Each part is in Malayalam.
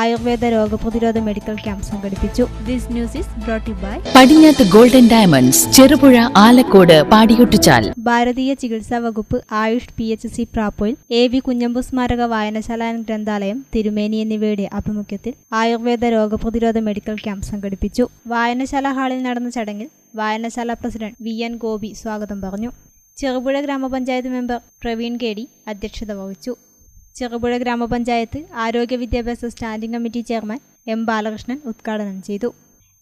ആയുർവേദ രോഗപ്രതിരോധ മെഡിക്കൽ ക്യാമ്പ് സംഘടിപ്പിച്ചു. This news is brought by Padinjath golden diamonds Cherupuzha Alakode Padiyottuchal. ഭാരതീയ ചികിത്സാ വകുപ്പ് Ayush P H C Prapoyil A V Kunhambu സ്മാരക വായനശാല ഗ്രന്ഥാലയം തിരുമേനി എന്നിവയുടെ ആഭിമുഖ്യത്തിൽ ആയുർവേദ രോഗപ്രതിരോധ മെഡിക്കൽ ക്യാമ്പ് സംഘടിപ്പിച്ചു. വായനശാല ഹാളിൽ നടന്ന ചടങ്ങിൽ വായനശാല പ്രസിഡന്റ് വി എൻ ഗോപി സ്വാഗതം പറഞ്ഞു. ചെറുപുഴ ഗ്രാമപഞ്ചായത്ത് മെമ്പർ പ്രവീൺ കെ ഡി അധ്യക്ഷത വഹിച്ചു. ചെറുപുഴ ഗ്രാമപഞ്ചായത്ത് ആരോഗ്യ വിദ്യാഭ്യാസ standing committee chairman M Balakrishnan ഉദ്ഘാടനം ചെയ്തു.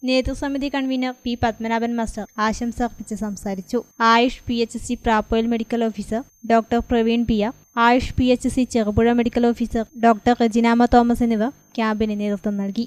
നേതൃസമിതി കൺവീനർ പി പത്മനാഭൻ മാസ്റ്റർ ആശംസ അർപ്പിച്ച് സംസാരിച്ചു. Ayush P H C Prapoyil medical officer doctor Praveen Piya Ayush P H C Cherupuzha medical officer doctor Reginamma Thomas എന്നിവർ ക്യാമ്പിന് നേതൃത്വം നൽകി.